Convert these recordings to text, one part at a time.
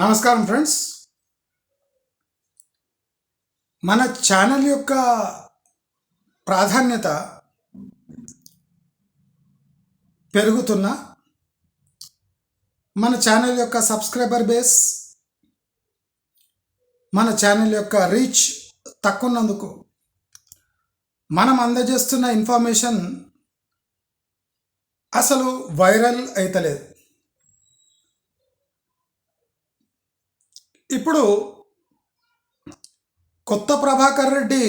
నమస్కారం ఫ్రెండ్స్. మన ఛానల్ యొక్క ప్రాధాన్యత పెరుగుతున్న మన ఛానల్ యొక్క సబ్స్క్రైబర్ బేస్ మన ఛానల్ యొక్క రీచ్ తక్కువన్నందుకు మనం అందజేస్తున్న ఇన్ఫర్మేషన్ అసలు వైరల్ అయితలేదు. ఇప్పుడు కొత్త ప్రభాకర్ రెడ్డి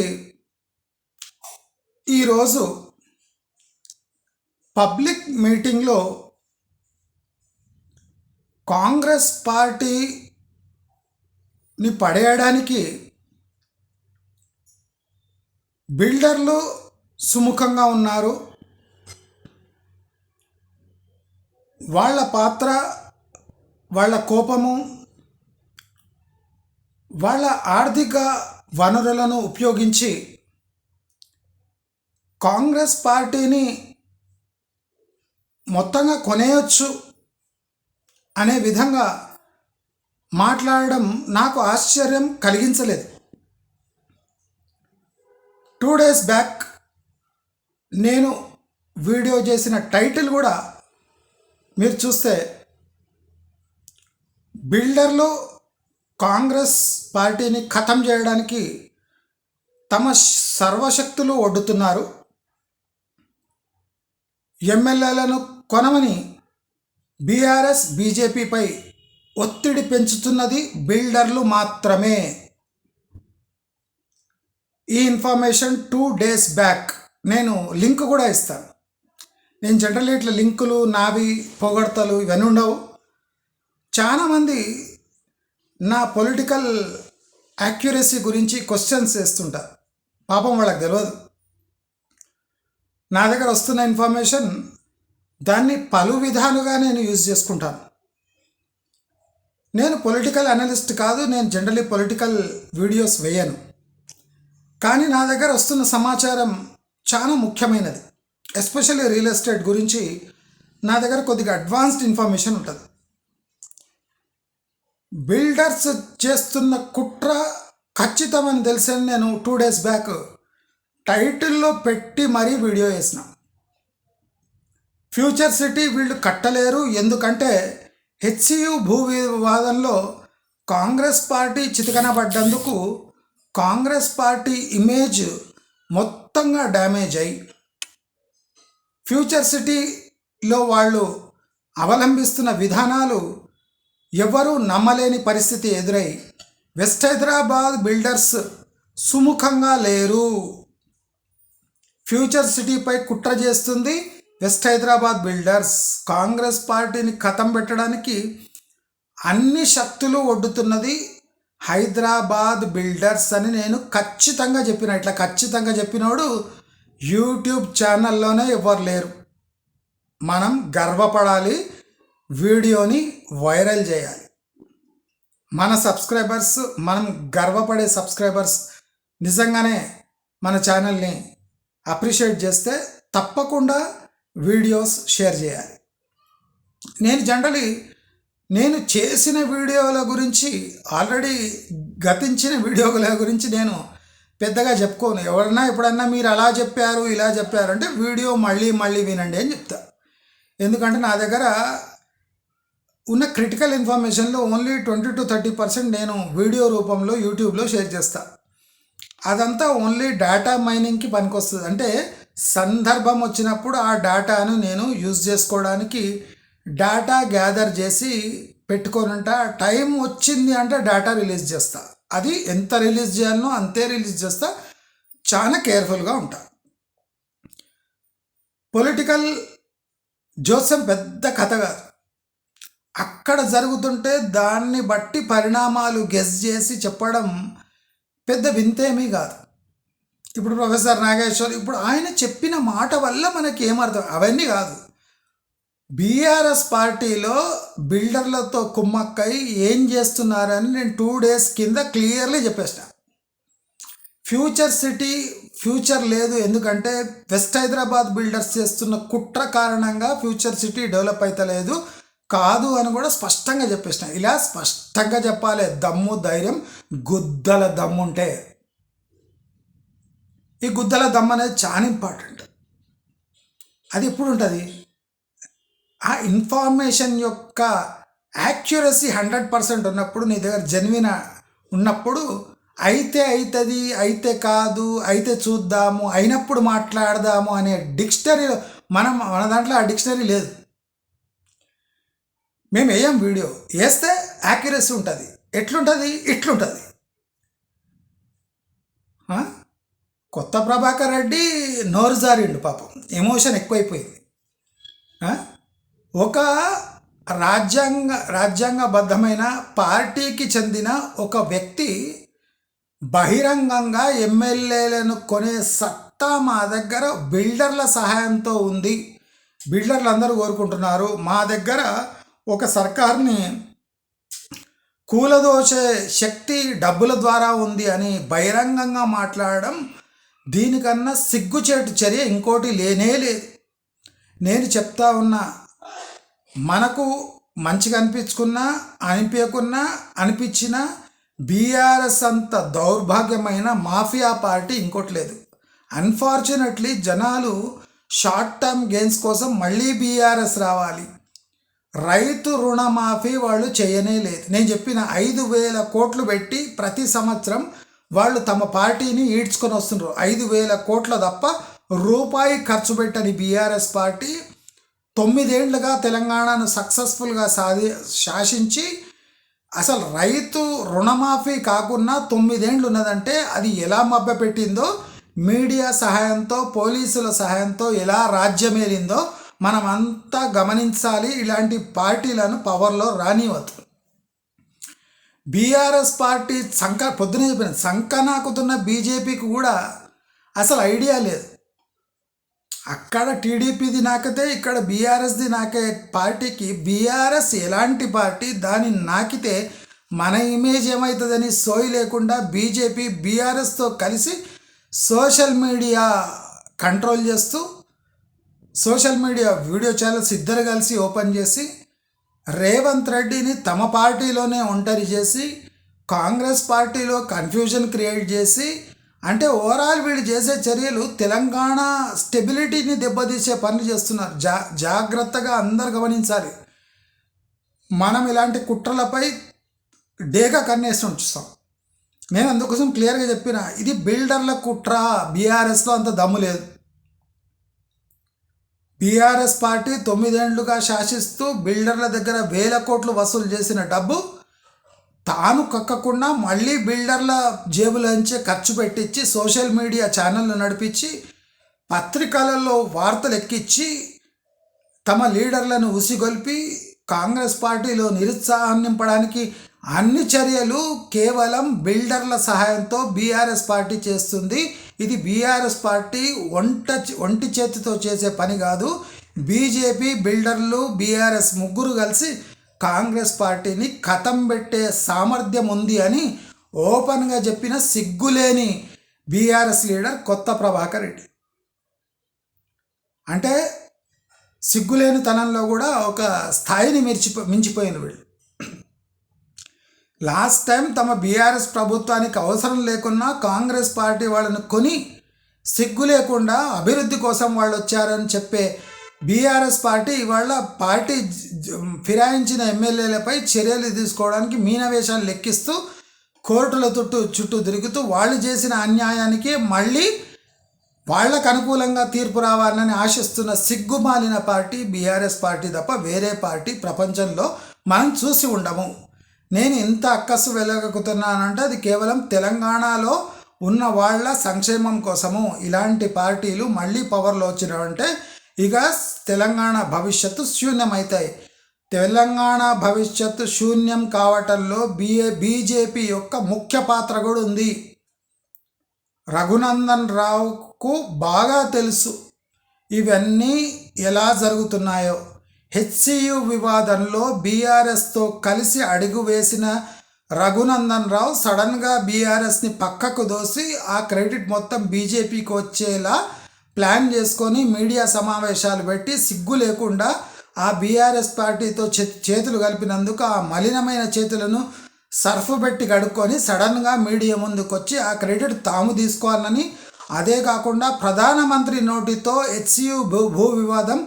ఈరోజు పబ్లిక్ మీటింగ్లో కాంగ్రెస్ పార్టీని పడేయడానికి బిల్డర్లు సుముఖంగా ఉన్నారు. వాళ్ళ పాత్ర వాళ్ళ కోపము వాళ్ళ ఆర్థిక వనరులను ఉపయోగించి కాంగ్రెస్ పార్టీని మొత్తంగా కొనేయొచ్చు అనే విధంగా మాట్లాడడం నాకు ఆశ్చర్యం కలిగించలేదు. టూ డేస్ బ్యాక్ నేను వీడియో చేసిన టైటిల్ కూడా మీరు చూస్తే బిల్డర్లు కాంగ్రెస్ పార్టీని ఖతం చేయడానికి తమ సర్వశక్తులు ఒడ్డుతున్నారు. ఎమ్మెల్యేలను కొనమని బీఆర్ఎస్ బీజేపీపై ఒత్తిడి పెంచుతున్నది బిల్డర్లు మాత్రమే. ఈ ఇన్ఫర్మేషన్ టూ డేస్ బ్యాక్ నేను లింక్ కూడా ఇస్తాను. నేను జనరల్ ఇట్లా లింకులు నావి పొగడతలు ఇవన్నీ ఉండవు. చాలామంది నా పొలిటికల్ యాక్యురసీ గురించి క్వశ్చన్స్ వేస్తుంటా పాపం వాళ్ళకి తెలియదు నా దగ్గర వస్తున్న ఇన్ఫర్మేషన్ దాన్ని పలు విధాలుగా నేను యూజ్ చేసుకుంటాను. నేను పొలిటికల్ అనలిస్ట్ కాదు నేను జనరలీ పొలిటికల్ వీడియోస్ వేయను. కానీ నా దగ్గర వస్తున్న సమాచారం చాలా ముఖ్యమైనది. ఎస్పెషల్లీ రియల్ ఎస్టేట్ గురించి నా దగ్గర కొద్దిగా అడ్వాన్స్డ్ ఇన్ఫర్మేషన్ ఉంటుంది. బిల్డర్స్ చేస్తున్న కుట్ర ఖచ్చితమని తెలిసని నేను టూ డేస్ బ్యాక్. టైటిల్లో పెట్టి మరీ వీడియో వేసిన. ఫ్యూచర్ సిటీ వీళ్ళు కట్టలేరు. ఎందుకంటే హెచ్సియు భూ వివాదంలో కాంగ్రెస్ పార్టీ చితికనబడ్డందుకు కాంగ్రెస్ పార్టీ ఇమేజ్ మొత్తంగా డ్యామేజ్ అయి ఫ్యూచర్ సిటీలో వాళ్ళు అవలంబిస్తున్న విధానాలు ఎవరూ నమ్మలేని పరిస్థితి ఎదురై వెస్ట్ హైదరాబాద్ బిల్డర్స్ సుముఖంగా లేరు. ఫ్యూచర్ సిటీపై కుట్ర చేస్తుంది వెస్ట్ హైదరాబాద్ బిల్డర్స్. కాంగ్రెస్ పార్టీని కథం పెట్టడానికి అన్ని శక్తులు ఒడ్డుతున్నది హైదరాబాద్ బిల్డర్స్ అని నేను ఖచ్చితంగా చెప్పిన ఇట్లా ఖచ్చితంగా చెప్పినోడు యూట్యూబ్ ఛానల్లోనే ఎవరు లేరు. మనం గర్వపడాలి వీడియోని వైరల్ చేయాలి. మన సబ్స్క్రైబర్స్ మనం గర్వపడే సబ్స్క్రైబర్స్ నిజంగానే మన ఛానల్ని అప్రిషియేట్ చేస్తే తప్పకుండా వీడియోస్ షేర్ చేయాలి. నేను జనరలీ నేను చేసిన వీడియోల గురించి ఆల్రెడీ గతించిన వీడియోల గురించి నేను పెద్దగా చెప్పుకోను. ఎవరన్నా ఎప్పుడన్నా మీరు అలా చెప్పారు ఇలా చెప్పారు అంటే వీడియో మళ్ళీ మళ్ళీ వినండి అని చెప్తా. ఎందుకంటే నా దగ్గర ఉన్న critical ఇన్ఫర్మేషన్లో only twenty two thirty percent నేను వీడియో రూపంలో యూట్యూబ్లో షేర్ చేస్తా. అదంతా ఓన్లీ డేటా మైనింగ్కి పనికొస్తుంది. అంటే సందర్భం వచ్చినప్పుడు ఆ డేటాను నేను యూజ్ చేసుకోవడానికి డేటా గ్యాదర్ చేసి పెట్టుకోనంట. టైం వచ్చింది అంటే డేటా రిలీజ్ చేస్తా. అది ఎంత రిలీజ్ చేయాలనో అంతే రిలీజ్ చేస్తా. చాలా కేర్ఫుల్గా ఉంటా. పొలిటికల్ జోస్యం పెద్ద కథ కాదు. అక్కడ జరుగుతుంటే దాన్ని బట్టి పరిణామాలు గెస్ చేసి చెప్పడం పెద్ద వింతేమీ కాదు. ఇప్పుడు ప్రొఫెసర్ నాగేశ్వర్ ఇప్పుడు ఆయన చెప్పిన మాట వల్ల మనకి ఏమర్థం అవన్నీ కాదు. బీఆర్ఎస్ పార్టీలో బిల్డర్లతో కుమ్మక్కై ఏం చేస్తున్నారని నేను టూ డేస్ కింద క్లియర్లీ చెప్పేసిన ఫ్యూచర్ సిటీ ఫ్యూచర్ లేదు ఎందుకంటే వెస్ట్ హైదరాబాద్ బిల్డర్స్ చేస్తున్న కుట్ర కారణంగా ఫ్యూచర్ సిటీ డెవలప్ అవుతలేదు కాదు అని కూడా స్పష్టంగా చెప్పేసిన. ఇలా స్పష్టంగా చెప్పాలి. దమ్ము ధైర్యం గుద్దల దమ్ముంటే ఈ గుద్దల దమ్ అనేది చాలా ఇంపార్టెంట్. అది ఎప్పుడు ఉంటుంది? ఆ ఇన్ఫర్మేషన్ యొక్క యాక్యురసీ హండ్రెడ్ పర్సెంట్ ఉన్నప్పుడు నీ దగ్గర జెన్విన్ ఉన్నప్పుడు అయితే అవుతుంది అయితే కాదు అయితే చూద్దాము అయినప్పుడు మాట్లాడదాము అనే డిక్షనరీ మనం మన దాంట్లో ఆ డిక్షనరీ లేదు. మేము వేయం వీడియో వేస్తే యాక్యురసీ ఉంటుంది. ఎట్లుంటుంది? ఇట్లుంటుంది. కొత్త ప్రభాకర్ రెడ్డి నోరు జారిండు పాపం. ఎమోషన్ ఎక్కువైపోయింది. ఒక రాజ్యాంగ రాజ్యాంగబద్ధమైన పార్టీకి చెందిన ఒక వ్యక్తి బహిరంగంగా ఎమ్మెల్యేలను కొనే సత్తా మా దగ్గర బిల్డర్ల సహాయంతో ఉంది. బిల్డర్లు అందరూ కోరుకుంటున్నారు. మా దగ్గర ఒక సర్కార్ని కూలదోసే శక్తి డబ్బుల ద్వారా ఉంది అని బహిరంగంగా మాట్లాడడం దీనికన్నా సిగ్గుచేటు చర్య ఇంకోటి లేనే లేదు. నేను చెప్తా ఉన్నా మనకు మంచిగా అనిపించుకున్నా అనిపించకున్నా అనిపించిన బీఆర్ఎస్ అంత దౌర్భాగ్యమైన మాఫియా పార్టీ ఇంకోటి లేదు. అన్ఫార్చునేట్లీ జనాలు షార్ట్ టర్మ్ గెయిన్స్ కోసం మళ్ళీ బీఆర్ఎస్ రావాలి. రైతు రుణమాఫీ వాళ్ళు చేయనే లేదు. నేను చెప్పిన ఐదు వేల కోట్లు పెట్టి ప్రతి సంవత్సరం వాళ్ళు తమ పార్టీని ఈడ్చుకొని వస్తున్నారు ఐదు వేల కోట్ల తప్ప రూపాయి ఖర్చు పెట్టని బీఆర్ఎస్ పార్టీ తొమ్మిదేండ్లుగా తెలంగాణను సక్సెస్ఫుల్గా సాధి శాసించి అసలు రైతు రుణమాఫీ కాకుండా తొమ్మిదేండ్లు ఉన్నదంటే అది ఎలా మభ్యపెట్టిందో మీడియా సహాయంతో పోలీసుల సహాయంతో ఎలా రాజ్యమేలిందో మనమంతా గమనించాలి ఇలాంటి పార్టీలను పవర్లో రానివద్దు బీఆర్ఎస్ పార్టీ సంక పొద్దున చెప్పిన సంకనాకుతున్న బీజేపీకి కూడా అసలు ఐడియా లేదు. అక్కడ టీడీపీది నాకితే ఇక్కడ బీఆర్ఎస్ది నాకే పార్టీకి బీఆర్ఎస్ ఎలాంటి పార్టీ దాన్ని నాకితే మన ఇమేజ్ ఏమవుతుందని సోయి లేకుండా బీజేపీ బీఆర్ఎస్తో కలిసి సోషల్ మీడియా కంట్రోల్ చేస్తూ సోషల్ మీడియా వీడియో ఛానల్స్ ఇద్దరు కలిసి ఓపెన్ చేసి రేవంత్ రెడ్డిని తమ పార్టీలోనే ఒంటరి చేసి కాంగ్రెస్ పార్టీలో కన్ఫ్యూజన్ క్రియేట్ చేసి అంటే ఓవరాల్ వీళ్ళు చేసే చర్యలు తెలంగాణ స్టెబిలిటీని దెబ్బతీసే పనులు చేస్తున్నారు. జా జాగ్రత్తగా అందరు గమనించాలి. మనం ఇలాంటి కుట్రలపై డేగా కన్నేసి ఉంచుతాం. నేను అందుకోసం క్లియర్గా చెప్పిన ఇది బిల్డర్ల కుట్ర బీఆర్ఎస్లో అంత దమ్ము లేదు. బీఆర్ఎస్ పార్టీ తొమ్మిదేండ్లుగా శాసిస్తూ బిల్డర్ల దగ్గర వేల కోట్లు వసూలు చేసిన డబ్బు తాను కక్కకుండా మళ్ళీ బిల్డర్ల జేబులంచే ఖర్చు పెట్టించి సోషల్ మీడియా ఛానళ్ళు నడిపించి పత్రికలలో వార్తలు ఎక్కించి తమ లీడర్లను ఉసిగొల్పి కాంగ్రెస్ పార్టీలో నిరుత్సాహం నింపడానికి అన్ని చర్యలు కేవలం బిల్డర్ల సహాయంతో బీఆర్ఎస్ పార్టీ చేస్తుంది. ఇది బీఆర్ఎస్ పార్టీ వంట ఒంటి చేతితో చేసే పని కాదు. బీజేపీ బిల్డర్లు బీఆర్ఎస్ ముగ్గురు కలిసి కాంగ్రెస్ పార్టీని కథం పెట్టే సామర్థ్యం ఉంది అని ఓపెన్గా చెప్పిన సిగ్గులేని బీఆర్ఎస్ లీడర్ కొత్త ప్రభాకర్ రెడ్డి. అంటే సిగ్గులేని తనంలో కూడా ఒక స్థాయిని మిర్చిపో మించిపోయిన వీళ్ళు. లాస్ట్ టైం తమ బీఆర్ఎస్ ప్రభుత్వానికి అవసరం లేకున్నా కాంగ్రెస్ పార్టీ వాళ్ళను కొని సిగ్గు లేకుండా అభివృద్ధి కోసం వాళ్ళు వచ్చారని చెప్పే బీఆర్ఎస్ పార్టీ ఇవాళ పార్టీ ఫిరాయించిన ఎమ్మెల్యేలపై చర్యలు తీసుకోవడానికి మీనవేషాలు లెక్కిస్తూ కోర్టుల చుట్టూ చుట్టూ తిరుగుతూ వాళ్ళు చేసిన అన్యాయానికి మళ్ళీ వాళ్ళకు అనుకూలంగా తీర్పు రావాలని ఆశిస్తున్న సిగ్గుమాలిన పార్టీ బీఆర్ఎస్ పార్టీ తప్ప వేరే పార్టీ ప్రపంచంలో మనం చూసి ఉండము. నేను ఇంత అక్కసు వెలగకుతున్నానంటే అది కేవలం తెలంగాణలో ఉన్న వాళ్ళ సంక్షేమం కోసము. ఇలాంటి పార్టీలు మళ్ళీ పవర్లో వచ్చినాయంటే ఇక తెలంగాణ భవిష్యత్తు శూన్యమవుతాయి తెలంగాణ భవిష్యత్తు శూన్యం కావటంలో బిఏ బీజేపీ యొక్క ముఖ్య పాత్ర కూడా ఉంది. రఘునందన్ రావుకు బాగా తెలుసు. ఇవన్నీ ఎలా జరుగుతున్నాయో. హెచ్సియు వివాదంలో బీఆర్ఎస్తో కలిసి అడుగు వేసిన రఘునందన్ రావు సడన్గా బీఆర్ఎస్ని పక్కకు దోసి ఆ క్రెడిట్ మొత్తం బీజేపీకి వచ్చేలా ప్లాన్ చేసుకొని మీడియా సమావేశాలు పెట్టి సిగ్గు లేకుండా ఆ బీఆర్ఎస్ పార్టీతో చేతులు కలిపినందుకు ఆ మలినమైన చేతులను సర్ఫ్ పెట్టి కడుక్కొని సడన్గా మీడియా ముందుకు వచ్చి ఆ క్రెడిట్ తాము తీసుకోవాలని అదే కాకుండా ప్రధానమంత్రి నోటితో హెచ్సియు భూ భూ వివాదం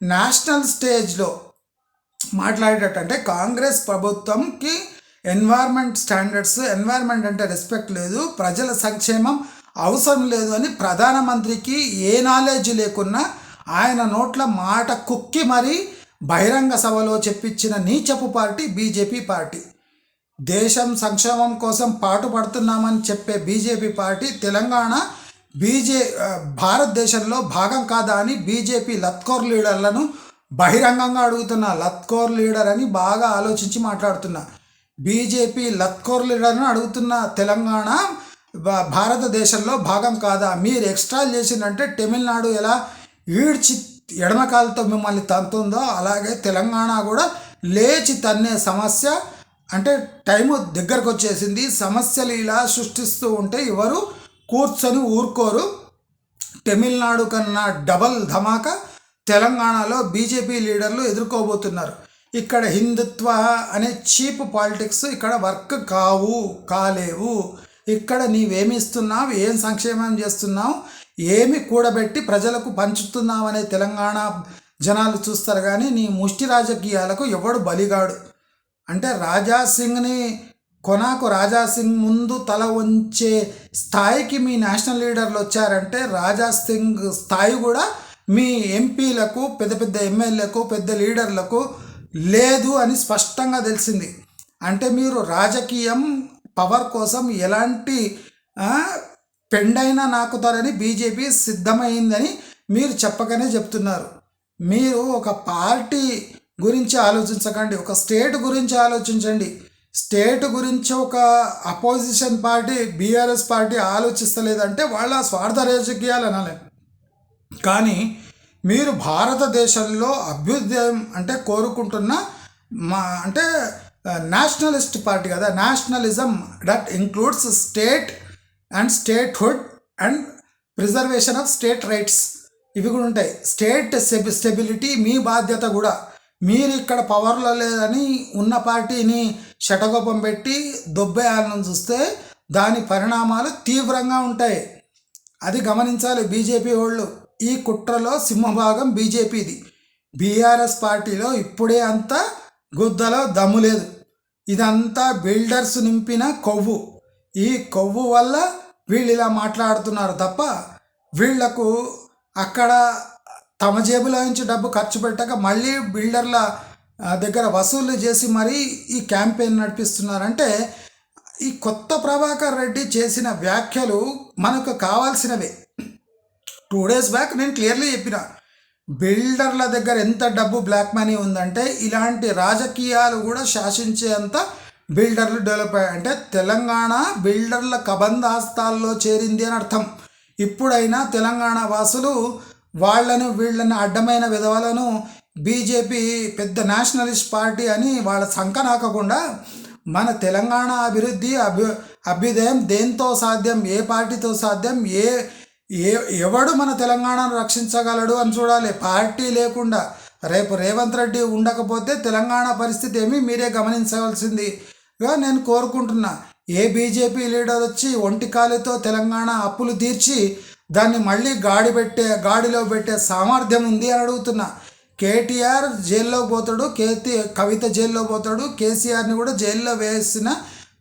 నేషనల్ స్టేజ్లో మాట్లాడేటట్టు అంటే కాంగ్రెస్ ప్రభుత్వంకి ఎన్వైర్న్మెంట్ స్టాండర్డ్స్ ఎన్వైర్న్మెంట్ అంటే రెస్పెక్ట్ లేదు ప్రజల సంక్షేమం అవసరం లేదు అని ప్రధానమంత్రికి ఏ నాలెడ్జ్ లేకున్నా ఆయన నోట్ల మాట కుక్కి మరీ బహిరంగ సభలో చెప్పించిన నీచపు పార్టీ బీజేపీ పార్టీ. దేశం సంక్షేమం కోసం పాటుపడుతున్నామని చెప్పే బీజేపీ పార్టీ తెలంగాణ బీజే భారతదేశంలో భాగం కాదా అని బీజేపీ లత్కోర్ లీడర్లను బహిరంగంగా అడుగుతున్నా. లత్కోర్ లీడర్ అని బాగా ఆలోచించి మాట్లాడుతున్నా. బీజేపీ లత్కోర్ లీడర్ను అడుగుతున్న. తెలంగాణ భారతదేశంలో భాగం కాదా? మీరు ఎక్స్ట్రా చేసిందంటే తమిళనాడు ఎలా ఈడ్చి ఎడమకాలతో మిమ్మల్ని తంతుందో అలాగే తెలంగాణ కూడా లేచి తన్నే సమస్య. అంటే టైము దగ్గరకు వచ్చేసింది సమస్యలు ఇలా సృష్టిస్తూ ఉంటే ఎవరు కూర్చొని ఊరుకోరు. తమిళనాడు కన్నా డబల్ ధమాకా తెలంగాణలో బీజేపీ లీడర్లు ఎదుర్కోబోతున్నారు. ఇక్కడ హిందుత్వ అనే చీప్ పాలిటిక్స్ ఇక్కడ వర్క్ కావు కాలేవు. ఇక్కడ నీవేమిస్తున్నావు? ఏం సంక్షేమం చేస్తున్నావు? ఏమి కూడబెట్టి ప్రజలకు పంచుతున్నావు అనే తెలంగాణ జనాలు చూస్తారు కానీ నీ ముష్టి రాజకీయాలకు ఎవడు బలిగాడు? అంటే రాజా సింగ్ని కొనాకు రాజా సింగ్ ముందు తల ఉంచే స్థాయికి మీ నేషనల్ లీడర్లు వచ్చారంటే రాజా సింగ్ స్థాయి కూడా మీ ఎంపీలకు పెద్ద పెద్ద ఎమ్మెల్యేలకు పెద్ద లీడర్లకు లేదు అని స్పష్టంగా తెలిసింది. అంటే మీరు రాజకీయం పవర్ కోసం ఎలాంటి పెండైనా నాకుతారని బీజేపీ సిద్ధమైందని మీరు చెప్పకనే చెప్తున్నారు. మీరు ఒక పార్టీ గురించి ఆలోచించకండి ఒక స్టేట్ గురించి ఆలోచించండి. స్టేట్ గురించి ఒక అపోజిషన్ పార్టీ బీఆర్ఎస్ పార్టీ ఆలోచిస్తలేదంటే వాళ్ళ స్వార్థ రాజకీయాలు అనాలి. కానీ మీరు భారతదేశంలో అభ్యుదయం అంటే కోరుకుంటున్న మా అంటే నేషనలిస్ట్ పార్టీ కదా nationalism that includes state and statehood and preservation of state rights ఇవి కూడా ఉంటాయి. స్టేట్ స్టెబి స్టెబిలిటీ మీ బాధ్యత కూడా. మీరు ఇక్కడ పవర్లో లేదని ఉన్న పార్టీని శటగోపం పెట్టి దొబ్బేయాలని చూస్తే దాని పరిణామాలు తీవ్రంగా ఉంటాయి. అది గమనించాలి బీజేపీ వాళ్ళు. ఈ కుట్రలో సింహభాగం బీజేపీది. బీఆర్ఎస్ పార్టీలో ఇప్పుడే అంత గుద్దలో దమ్ము లేదు. ఇదంతా బిల్డర్స్ నింపిన కొవ్వు. ఈ కొవ్వు వల్ల వీళ్ళు ఇలా మాట్లాడుతున్నారు తప్ప వీళ్ళకు అక్కడ తమ జేబులో నుంచి డబ్బు ఖర్చు పెట్టక మళ్ళీ బిల్డర్ల దగ్గర వసూలు చేసి మరీ ఈ క్యాంపెయిన్ నడిపిస్తున్నారంటే ఈ కొత్త ప్రభాకర్ రెడ్డి చేసిన వ్యాఖ్యలు మనకు కావాల్సినవే. టూ డేస్ బ్యాక్ నేను క్లియర్లీ చెప్పిన బిల్డర్ల దగ్గర ఎంత డబ్బు బ్లాక్ మనీ ఉందంటే ఇలాంటి రాజకీయాలు కూడా శాసించేంత బిల్డర్లు డెవలప్ అయ్యాయి. అంటే తెలంగాణ బిల్డర్ల కబంధాస్తాల్లో చేరింది అని అర్థం. ఇప్పుడైనా తెలంగాణ వాసులు వాళ్ళను వీళ్ళని అడ్డమైన విధవలను బీజేపీ పెద్ద నేషనలిస్ట్ పార్టీ అని వాళ్ళ సంకనాకకుండా మన తెలంగాణ అభివృద్ధి అభ్యు అభ్యుదయం దేంతో సాధ్యం ఏ పార్టీతో సాధ్యం ఏ ఏ ఎవడు మన తెలంగాణను రక్షించగలడు అని చూడాలి. పార్టీ లేకుండా రేపు రేవంత్ రెడ్డి ఉండకపోతే తెలంగాణ పరిస్థితి ఏమి మీరే గమనించవలసిందిగా నేను కోరుకుంటున్నా ఏ బీజేపీ లీడర్ వచ్చి ఒంటి కాలుతో తెలంగాణ అప్పులు తీర్చి దాన్ని మళ్ళీ గాడి పెట్టే గాడిలో పెట్టే సామర్థ్యం ఉంది అని అడుగుతున్నా. కేటీఆర్ జైల్లో పోతాడు కేతి కవిత జైల్లో పోతాడు కేసీఆర్ని కూడా జైల్లో వేసిన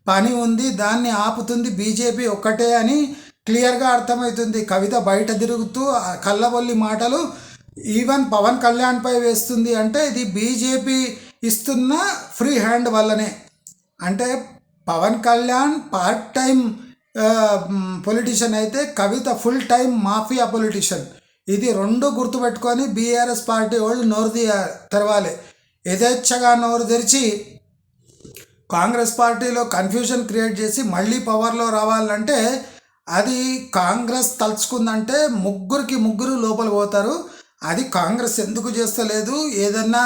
పని ఉంది దాన్ని ఆపుతుంది బీజేపీ ఒక్కటే అని క్లియర్గా అర్థమవుతుంది. కవిత బయట తిరుగుతూ కళ్ళబొల్లి మాటలు ఈవెన్ పవన్ కళ్యాణ్పై వేస్తుంది అంటే ఇది బీజేపీ ఇస్తున్న ఫ్రీ హ్యాండ్ వల్లనే. అంటే Pawan Kalyan part time politician అయితే Kavitha full time mafia politician. ఇది రెండు గుర్తుపెట్టుకొని బీఆర్ఎస్ పార్టీ వాళ్ళు నోరు తీయ తెరవాలి. యథేచ్ఛగా నోరు తెరిచి కాంగ్రెస్ పార్టీలో కన్ఫ్యూజన్ క్రియేట్ చేసి మళ్ళీ పవర్లో రావాలంటే అది కాంగ్రెస్ తలుచుకుందంటే ముగ్గురికి ముగ్గురు లోపల పోతారు. అది కాంగ్రెస్ ఎందుకు చేస్తలేదు? ఏదన్నా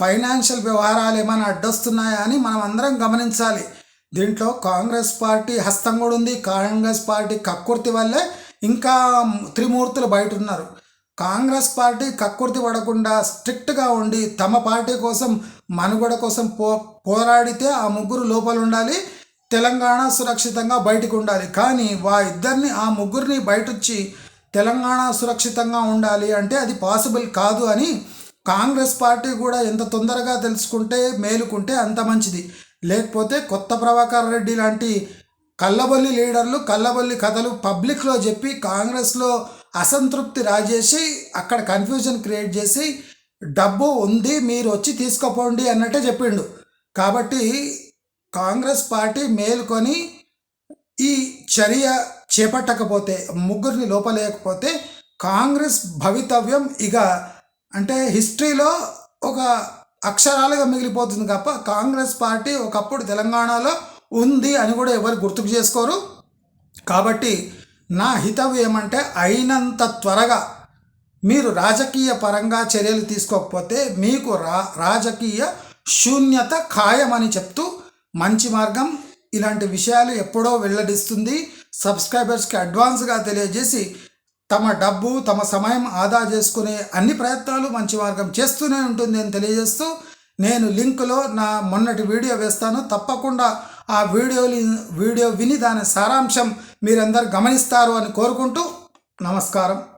ఫైనాన్షియల్ వ్యవహారాలు ఏమైనా అడ్డొస్తున్నాయా అని మనం అందరం గమనించాలి. దీంట్లో కాంగ్రెస్ పార్టీ హస్తం కూడా ఉంది. కాంగ్రెస్ పార్టీ కక్కుర్తి వల్లే ఇంకా త్రిమూర్తులు బయట ఉన్నారు కాంగ్రెస్ పార్టీ కక్కుర్తి పడకుండా స్ట్రిక్ట్గా ఉండి తమ పార్టీ కోసం మనుగడ కోసం పో పోరాడితే ఆ ముగ్గురు లోపల ఉండాలి తెలంగాణ సురక్షితంగా బయటకు ఉండాలి. కానీ వా ఇద్దరిని ఆ ముగ్గురిని బయటొచ్చి తెలంగాణ సురక్షితంగా ఉండాలి అంటే అది పాసిబుల్ కాదు అని కాంగ్రెస్ పార్టీ కూడా ఎంత తొందరగా తెలుసుకుంటే మేలుకుంటే అంత మంచిది. లేకపోతే కొత్త ప్రభాకర్ రెడ్డి లాంటి కల్లబొల్లి లీడర్లు కల్లబొల్లి కథలు పబ్లిక్లో చెప్పి కాంగ్రెస్లో అసంతృప్తి రాజేసి అక్కడ కన్ఫ్యూజన్ క్రియేట్ చేసి డబ్బు ఉంది మీరు వచ్చి తీసుకుపోండి అన్నట్టే చెప్పిండు. కాబట్టి కాంగ్రెస్ పార్టీ మేలుకొని ఈ చర్య చేపట్టకపోతే ముగ్గురిని లోపలేయకపోతే కాంగ్రెస్ భవితవ్యం ఇక అంటే హిస్టరీలో ఒక అక్షరాలుగా మిగిలిపోతుంది తప్ప కాంగ్రెస్ పార్టీ ఒకప్పుడు తెలంగాణలో ఉంది అని కూడా ఎవరు గుర్తుకు చేసుకోరు. కాబట్టి నా హితవు ఏమంటే అయినంత త్వరగా మీరు రాజకీయ పరంగా చర్యలు తీసుకోకపోతే మీకు రా రాజకీయ శూన్యత ఖాయమని చెప్తూ మంచి మార్గం ఇలాంటి విషయాలు ఎప్పుడో వెల్లడిస్తుంది. సబ్స్క్రైబర్స్కి అడ్వాన్స్గా తెలియజేసి తమ డబ్బు తమ సమయం ఆదా చేసుకునే అన్ని ప్రయత్నాలు మంచి మార్గం చేస్తూనే ఉంటుంది అని తెలియజేస్తూ నేను లింకులో నా మొన్నటి వీడియో వేస్తాను. తప్పకుండా ఆ వీడియోని వీడియో విని దాని సారాంశం మీరందరూ గమనిస్తారు అని కోరుకుంటూ నమస్కారం.